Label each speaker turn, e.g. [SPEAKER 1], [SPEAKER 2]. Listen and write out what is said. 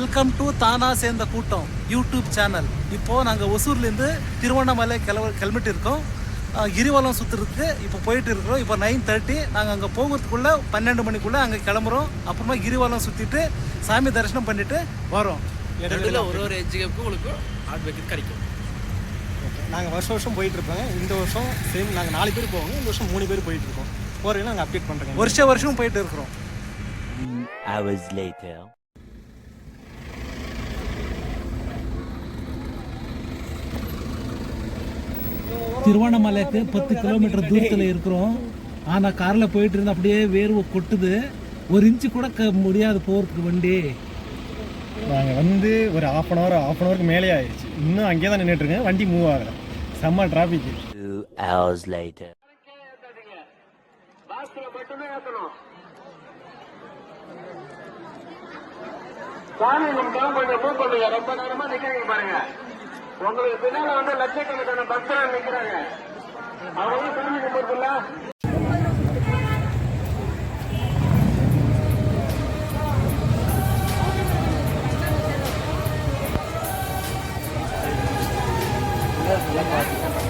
[SPEAKER 1] Welcome to தானா சேர்ந்த கூட்டம் யூடியூப் சேனல் இப்போ நாங்கள் ஒசூர்லேருந்து திருவண்ணாமலை கிளம்ப கிளம்பிட்டு இருக்கோம் கிரிவலம் சுற்றுறதுக்கு இப்போ போயிட்டு இருக்கிறோம் இப்போ நைன் தேர்ட்டி நாங்கள் அங்கே போகிறதுக்குள்ளே பன்னெண்டு மணிக்குள்ளே அங்கே கிளம்புறோம். அப்புறமா கிரிவலம் சுற்றிட்டு சாமி தரிசனம் பண்ணிட்டு வரோம்.
[SPEAKER 2] நடுவில் ஒரு ஒரு எஜ்ஜுக்கு உங்களுக்கு ஹார்ட் பேக்கெட் கிடைக்கும்.
[SPEAKER 3] நாங்கள் வருஷம் வருஷம் போயிட்டு இருப்போங்க இந்த வருஷம் சேம் நாங்கள் நாலு பேர் போவோங்க. இந்த வருஷம் மூணு பேர் போயிட்டு இருக்கோம் போகிறீங்கன்னா நாங்கள் அப்டேட் பண்ணுறோங்க
[SPEAKER 1] வருஷ வருஷம் போயிட்டு இருக்கிறோம்
[SPEAKER 4] hours later.
[SPEAKER 1] திருவண்ணாமலைக்கு பத்து கிலோமீட்டர் தூரத்தில் இருக்கிறோம். ஆனால் காரில் போயிட்டு இருந்தா அப்படியே வேர்வை கொட்டுது. ஒரு இன்ச்சு கூட க முடியாது போகிறதுக்கு வண்டி.
[SPEAKER 3] நாங்கள் வந்து ஒரு half an hour half an ஹவருக்கு மேலே ஆயிடுச்சு இன்னும் அங்கேயே தான் நின்றுட்டு இருக்கேன். வண்டி மூவ் ஆகலை. செம்ம டிராஃபிக்
[SPEAKER 4] Two hours later.
[SPEAKER 5] சாமி கும்பிட்டோம் கொஞ்சம் மூவ் பண்ணுங்க. ரொம்ப நேரமா நிக்கிறீங்க பாருங்க. உங்களுக்கு பின்னால வந்து லட்சக்கணக்கான பக்தர்கள் நிக்கிறாங்க அவங்க திரும்பி போறதுல Thank you.